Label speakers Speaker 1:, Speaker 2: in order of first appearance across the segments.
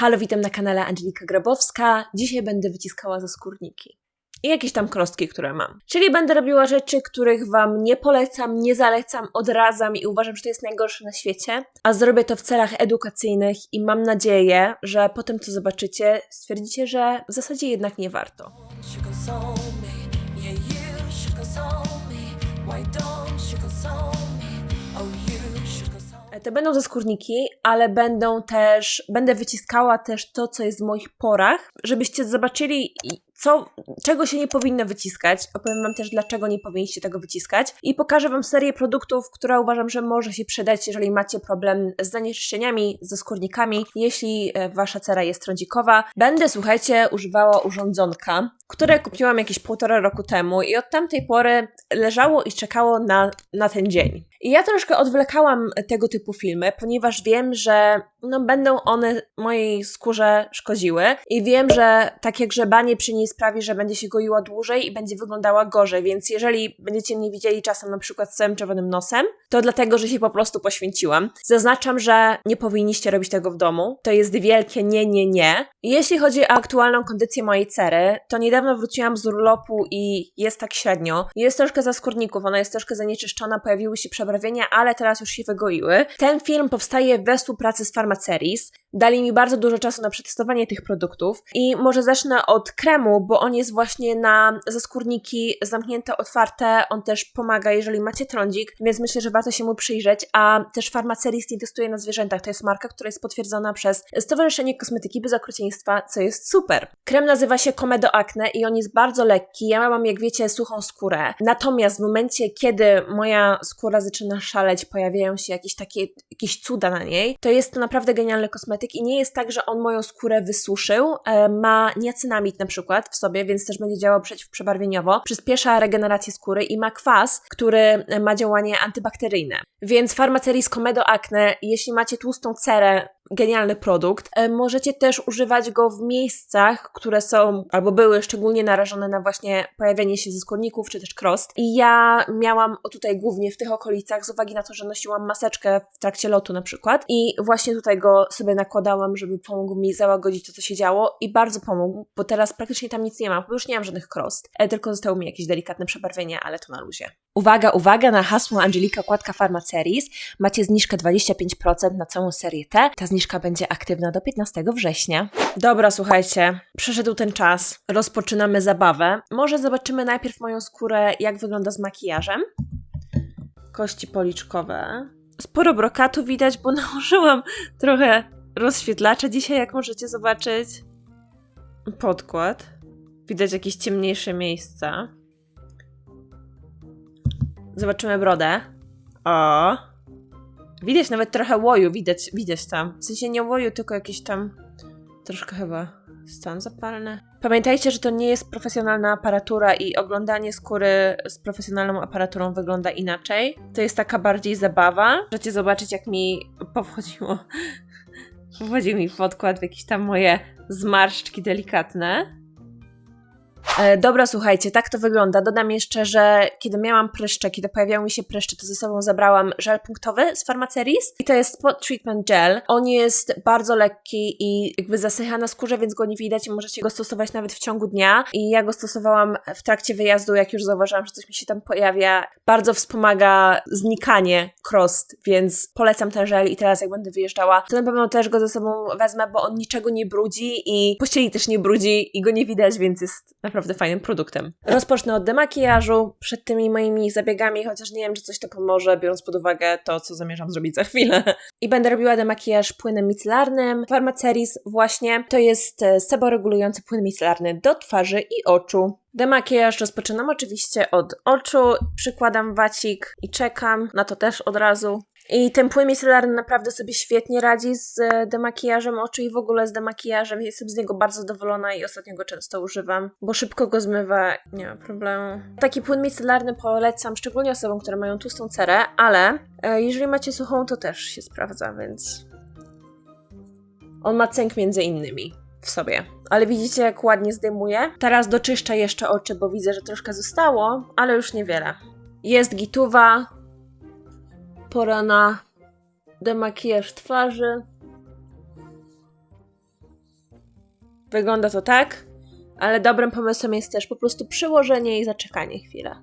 Speaker 1: Halo, witam na kanale Angelika Grabowska. Dzisiaj będę wyciskała ze skórniki. I jakieś tam krostki, które mam. Czyli będę robiła rzeczy, których Wam nie polecam, nie zalecam, odradzam i uważam, że to jest najgorsze na świecie. A zrobię to w celach edukacyjnych i mam nadzieję, że po tym, co zobaczycie, stwierdzicie, że w zasadzie jednak nie warto. To będą ze skórniki, ale będą też, będę wyciskała też to, co jest w moich porach, żebyście zobaczyli, co, czego się nie powinno wyciskać. Opowiem Wam też, dlaczego nie powinniście tego wyciskać. I pokażę Wam serię produktów, która uważam, że może się przydać, jeżeli macie problem z zanieczyszczeniami, ze skórnikami, jeśli e, Wasza cera jest trądzikowa. Będę, słuchajcie, używała urządzonka, które kupiłam jakieś półtora roku temu i od tamtej pory leżało i czekało na, na ten dzień. I ja troszkę odwlekałam tego typu filmy, ponieważ wiem, że no, będą one mojej skórze szkodziły i wiem, że takie grzebanie przy niej sprawi, że będzie się goiła dłużej i będzie wyglądała gorzej, więc jeżeli będziecie mnie widzieli czasem na przykład z całym czerwonym nosem, to dlatego, że się po prostu poświęciłam. Zaznaczam, że nie powinniście robić tego w domu. To jest wielkie nie, nie, nie. Jeśli chodzi o aktualną kondycję mojej cery, to niedawno wróciłam z urlopu i jest tak średnio. Jest troszkę za skórników, ona jest troszkę zanieczyszczona, pojawiły się przebarwienia, ale teraz już się wygoiły. Ten film powstaje we współpracy z Pharmaceris. Dali mi bardzo dużo czasu na przetestowanie tych produktów i może zacznę od kremu, bo on jest właśnie na zaskórniki zamknięte, otwarte. On też pomaga, jeżeli macie trądzik, więc myślę, że warto się mu przyjrzeć. A też Pharmaceris nie testuje na zwierzętach. To jest marka, która jest potwierdzona przez Stowarzyszenie Kosmetyki Bez Okrucieństwa, co jest super. Krem nazywa się Comedo Acne i on jest bardzo lekki. Ja mam, jak wiecie, suchą skórę. Natomiast w momencie, kiedy moja skóra zaczyna szaleć, pojawiają się jakieś takie, jakieś cuda na niej, to jest to naprawdę genialny kosmetyk i nie jest tak, że on moją skórę wysuszył. E, ma niacynamid na przykład w sobie, więc też będzie działał przeciwprzebarwieniowo. Przyspiesza regenerację skóry i ma kwas, który ma działanie antybakteryjne. Więc Pharmaceris Comedo Acne, jeśli macie tłustą cerę, genialny produkt. E, Możecie też używać go w miejscach, które są albo były szczególnie narażone na właśnie pojawienie się ze skórników czy też krost. I ja miałam tutaj głównie w tych okolicach z uwagi na to, że nosiłam maseczkę w trakcie lotu na przykład i właśnie tutaj go sobie nakładałam, żeby pomógł mi załagodzić to, co się działo i bardzo pomógł, bo teraz praktycznie tam nic nie mam, bo już nie mam żadnych krost, e, tylko zostały mi jakieś delikatne przebarwienia, ale to na luzie. Uwaga, uwaga, na hasło Angelika Kładka Pharmaceris macie zniżkę 25% na całą serię T. Ta zniżka będzie aktywna do 15 września. Dobra, słuchajcie, przeszedł ten czas. Rozpoczynamy zabawę. Może zobaczymy najpierw moją skórę, jak wygląda z makijażem. Kości policzkowe. Sporo brokatu widać, bo nałożyłam trochę rozświetlacza dzisiaj, jak możecie zobaczyć. Podkład. Widać jakieś ciemniejsze miejsca. Zobaczymy brodę. O. Widać nawet trochę łoju, widać, widać tam. W sensie nie łoju, tylko jakieś tam troszkę chyba stan zapalny. Pamiętajcie, że to nie jest profesjonalna aparatura i oglądanie skóry z profesjonalną aparaturą wygląda inaczej. To jest taka bardziej zabawa. Możecie zobaczyć, jak mi powchodziło. Powchodził mi podkład w jakieś tam moje zmarszczki delikatne. E, dobra, słuchajcie, tak to wygląda. Dodam jeszcze, że kiedy miałam pryszcze, kiedy pojawiały mi się pryszcze, to ze sobą zabrałam żel punktowy z Pharmaceris i to jest Spot Treatment Gel. On jest bardzo lekki i jakby zasycha na skórze, więc go nie widać i możecie go stosować nawet w ciągu dnia. I ja go stosowałam w trakcie wyjazdu, jak już zauważyłam, że coś mi się tam pojawia. Bardzo wspomaga znikanie krost, więc polecam ten żel i teraz jak będę wyjeżdżała, to na pewno też go ze sobą wezmę, bo on niczego nie brudzi i pościeli też nie brudzi i go nie widać, więc jest naprawdę fajnym produktem. Rozpocznę od demakijażu przed tymi moimi zabiegami, chociaż nie wiem, czy coś to pomoże, biorąc pod uwagę to, co zamierzam zrobić za chwilę. I będę robiła demakijaż płynem micelarnym. Pharmaceris właśnie to jest e, seboregulujący płyn micelarny do twarzy i oczu. Demakijaż rozpoczynam oczywiście od oczu, przykładam wacik i czekam na to też od razu. I ten płyn micelarny naprawdę sobie świetnie radzi z e, demakijażem oczu i w ogóle z demakijażem. Jestem z niego bardzo zadowolona i ostatnio go często używam, bo szybko go zmywa, nie ma problemu. Taki płyn micelarny polecam szczególnie osobom, które mają tłustą cerę, ale e, jeżeli macie suchą, to też się sprawdza, więc on ma cynk między innymi w sobie. Ale widzicie, jak ładnie zdejmuje. Teraz doczyszczę jeszcze oczy, bo widzę, że troszkę zostało, ale już niewiele. Jest gituwa. Pora na demakijaż twarzy. Wygląda to tak, ale dobrym pomysłem jest też po prostu przyłożenie i zaczekanie chwilę.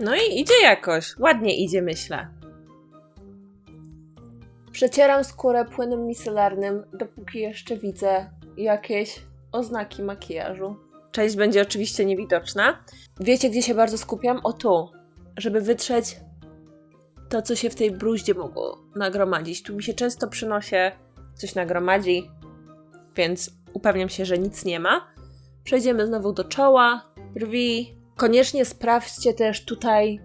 Speaker 1: No i idzie jakoś. Ładnie idzie, myślę. Przecieram skórę płynem micelarnym, dopóki jeszcze widzę jakieś oznaki makijażu. Część będzie oczywiście niewidoczna. Wiecie, gdzie się bardzo skupiam? O tu, żeby wytrzeć to, co się w tej bruździe mogło nagromadzić. Tu mi się często przynosi coś nagromadzi, więc upewniam się, że nic nie ma. Przejdziemy znowu do czoła, brwi. Koniecznie sprawdźcie też tutaj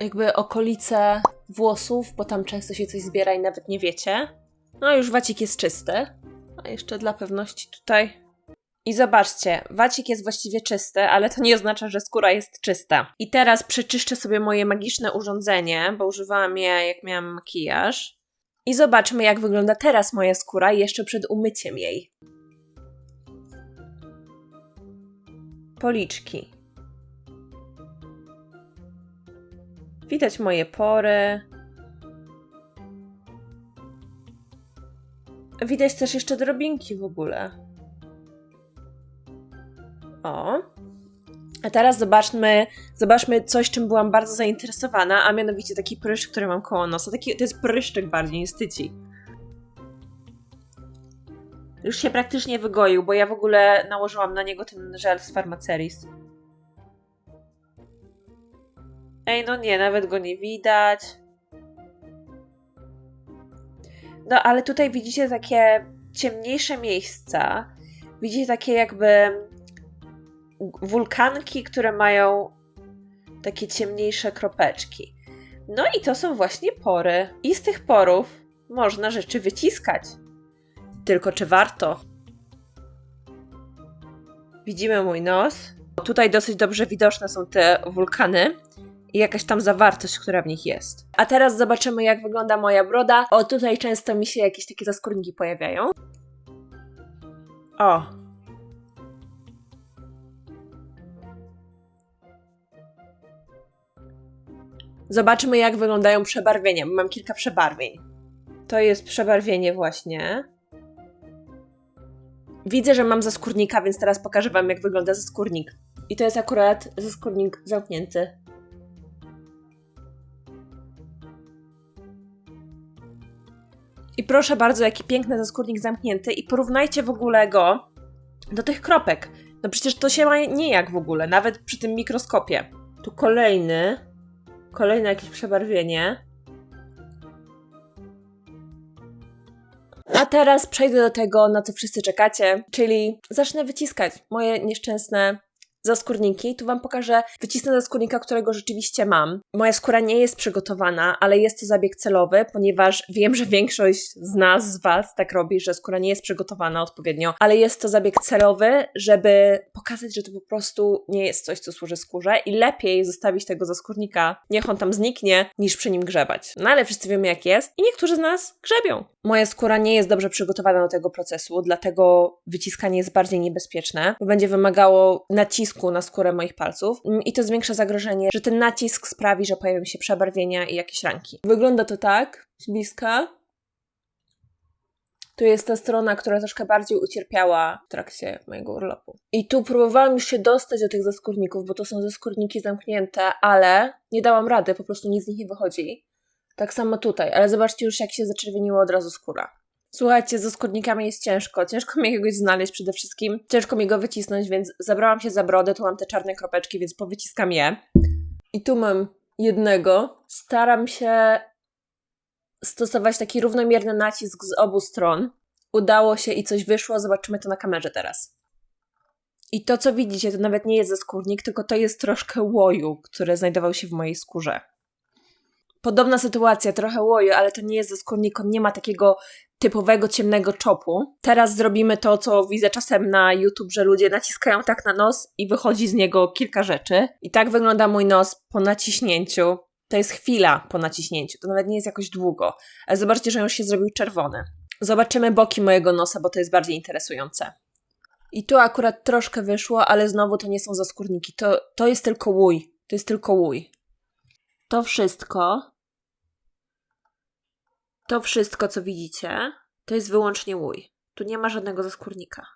Speaker 1: jakby okolice włosów, bo tam często się coś zbiera i nawet nie wiecie. No już wacik jest czysty. A jeszcze dla pewności tutaj. I zobaczcie, wacik jest właściwie czysty, ale to nie oznacza, że skóra jest czysta. I teraz przeczyszczę sobie moje magiczne urządzenie, bo używałam je jak miałam makijaż. I zobaczmy, jak wygląda teraz moja skóra jeszcze przed umyciem jej. Policzki. Widać moje pory. Widać też jeszcze drobinki w ogóle. O. A teraz zobaczmy, zobaczmy coś, czym byłam bardzo zainteresowana, a mianowicie taki pryszcz, który mam koło nosa. Taki, to jest pryszczyk bardziej, nie styci. Już się praktycznie wygoił, bo ja w ogóle nałożyłam na niego ten żel z Pharmaceris. Ej, no nie, nawet go nie widać. No, ale tutaj widzicie takie ciemniejsze miejsca. Widzicie takie jakby wulkanki, które mają takie ciemniejsze kropeczki. No i to są właśnie pory. I z tych porów można rzeczy wyciskać. Tylko czy warto? Widzimy mój nos. Tutaj dosyć dobrze widoczne są te wulkany i jakaś tam zawartość, która w nich jest. A teraz zobaczymy, jak wygląda moja broda. O, tutaj często mi się jakieś takie zaskórniki pojawiają. O. Zobaczymy, jak wyglądają przebarwienia. Mam kilka przebarwień. To jest przebarwienie właśnie. Widzę, że mam zaskórnika, więc teraz pokażę Wam, jak wygląda zaskórnik. I to jest akurat zaskórnik zamknięty. I proszę bardzo, jaki piękny zaskórnik zamknięty. I porównajcie w ogóle go do tych kropek. No przecież to się ma nijak w ogóle, nawet przy tym mikroskopie. Tu kolejny. Kolejne jakieś przebarwienie. A teraz przejdę do tego, na co wszyscy czekacie, czyli zacznę wyciskać moje nieszczęsne zaskórniki. Tu Wam pokażę, wycisnę zaskórnika, którego rzeczywiście mam. Moja skóra nie jest przygotowana, ale jest to zabieg celowy, ponieważ wiem, że większość z nas, z Was tak robi, że skóra nie jest przygotowana odpowiednio, ale jest to zabieg celowy, żeby pokazać, że to po prostu nie jest coś, co służy skórze i lepiej zostawić tego zaskórnika, niech on tam zniknie, niż przy nim grzebać. No ale wszyscy wiemy, jak jest i niektórzy z nas grzebią. Moja skóra nie jest dobrze przygotowana do tego procesu, dlatego wyciskanie jest bardziej niebezpieczne, bo będzie wymagało nacisku na skórę moich palców Mm, i to zwiększa zagrożenie, że ten nacisk sprawi, że pojawią się przebarwienia i jakieś ranki. Wygląda to tak z bliska. Tu jest ta strona, która troszkę bardziej ucierpiała w trakcie mojego urlopu. I tu próbowałam już się dostać do tych zaskórników, bo to są zaskórniki zamknięte, ale nie dałam rady, po prostu nic z nich nie wychodzi. Tak samo tutaj, ale zobaczcie już, jak się zaczerwieniła od razu skóra. Słuchajcie, ze skórnikami jest ciężko. Ciężko mi jakiegoś znaleźć przede wszystkim. Ciężko mi go wycisnąć, więc zabrałam się za brodę. Tu mam te czarne kropeczki, więc powyciskam je. I tu mam jednego. Staram się stosować taki równomierny nacisk z obu stron. Udało się i coś wyszło. Zobaczymy to na kamerze teraz. I to, co widzicie, to nawet nie jest zaskórnik, tylko to jest troszkę łoju, który znajdował się w mojej skórze. Podobna sytuacja, trochę łoju, ale to nie jest zaskórnik, on nie ma takiego typowego ciemnego czopu. Teraz zrobimy to, co widzę czasem na YouTube, że ludzie naciskają tak na nos i wychodzi z niego kilka rzeczy. I tak wygląda mój nos po naciśnięciu. To jest chwila po naciśnięciu, to nawet nie jest jakoś długo. Ale zobaczcie, że już się zrobił czerwony. Zobaczymy boki mojego nosa, bo to jest bardziej interesujące. I tu akurat troszkę wyszło, ale znowu to nie są zaskórniki. To, to jest tylko łój. To jest tylko łój. To wszystko To wszystko, co widzicie, to jest wyłącznie łój. Tu nie ma żadnego zaskórnika.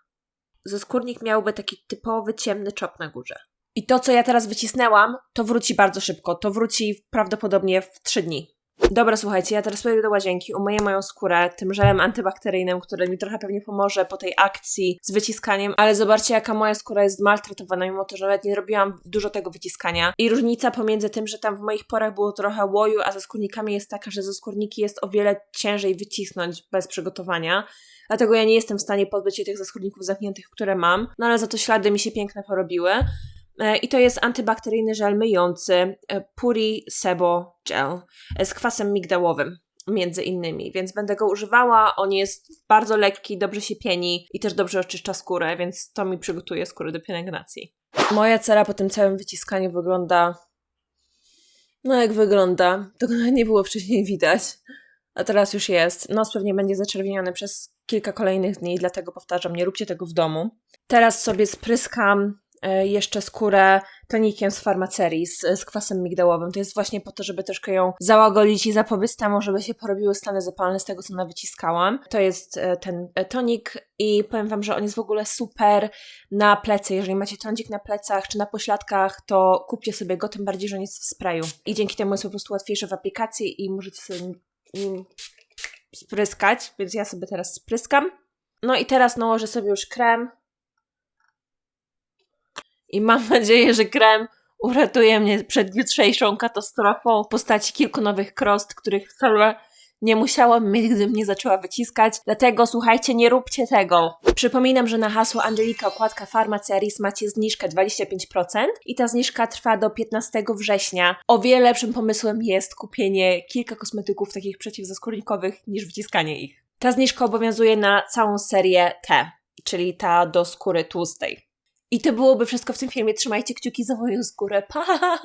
Speaker 1: Zaskórnik miałby taki typowy, ciemny czop na górze. I to, co ja teraz wycisnęłam, to wróci bardzo szybko. To wróci prawdopodobnie w 3 dni. Dobra, słuchajcie, ja teraz pójdę do łazienki, umyję moją skórę tym żelem antybakteryjnym, który mi trochę pewnie pomoże po tej akcji z wyciskaniem, ale zobaczcie, jaka moja skóra jest maltretowana, mimo to, że nawet nie robiłam dużo tego wyciskania. I różnica pomiędzy tym, że tam w moich porach było trochę łoju, a ze skórnikami jest taka, że ze skórniki jest o wiele ciężej wycisnąć bez przygotowania. Dlatego ja nie jestem w stanie pozbyć się tych zaskórników zamkniętych, które mam, no ale za to ślady mi się piękne porobiły. E, I to jest antybakteryjny żel myjący e, Puri Sebo Gel e, z kwasem migdałowym między innymi, więc będę go używała. On jest bardzo lekki, dobrze się pieni i też dobrze oczyszcza skórę, więc to mi przygotuje skórę do pielęgnacji. Moja cera po tym całym wyciskaniu wygląda no jak wygląda. Tego nie było wcześniej widać, a teraz już jest. Nos pewnie będzie zaczerwieniony przez kilka kolejnych dni, dlatego powtarzam, nie róbcie tego w domu. Teraz sobie spryskam jeszcze skórę tonikiem z farmacerii z, z kwasem migdałowym. To jest właśnie po to, żeby troszkę ją załagodzić i zapobiec temu, żeby się porobiły stany zapalne z tego, co nawyciskałam. To jest e, ten e, tonik i powiem Wam, że on jest w ogóle super na plecy. Jeżeli macie tonik na plecach czy na pośladkach, to kupcie sobie go, tym bardziej, że on jest w sprayu. I dzięki temu jest po prostu łatwiejszy w aplikacji i możecie sobie nim spryskać, więc ja sobie teraz spryskam. No i teraz nałożę sobie już krem. I mam nadzieję, że krem uratuje mnie przed jutrzejszą katastrofą w postaci kilku nowych krost, których wcale nie musiałam mieć, gdybym nie zaczęła wyciskać. Dlatego słuchajcie, nie róbcie tego. Przypominam, że na hasło Angelika okładka Farmaceris macie zniżkę 25% i ta zniżka trwa do 15 września. O wiele lepszym pomysłem jest kupienie kilka kosmetyków takich przeciwzaskórnikowych niż wyciskanie ich. Ta zniżka obowiązuje na całą serię T, czyli ta do skóry tłustej. I to byłoby wszystko w tym filmie. Trzymajcie kciuki za moją skórę. Pa!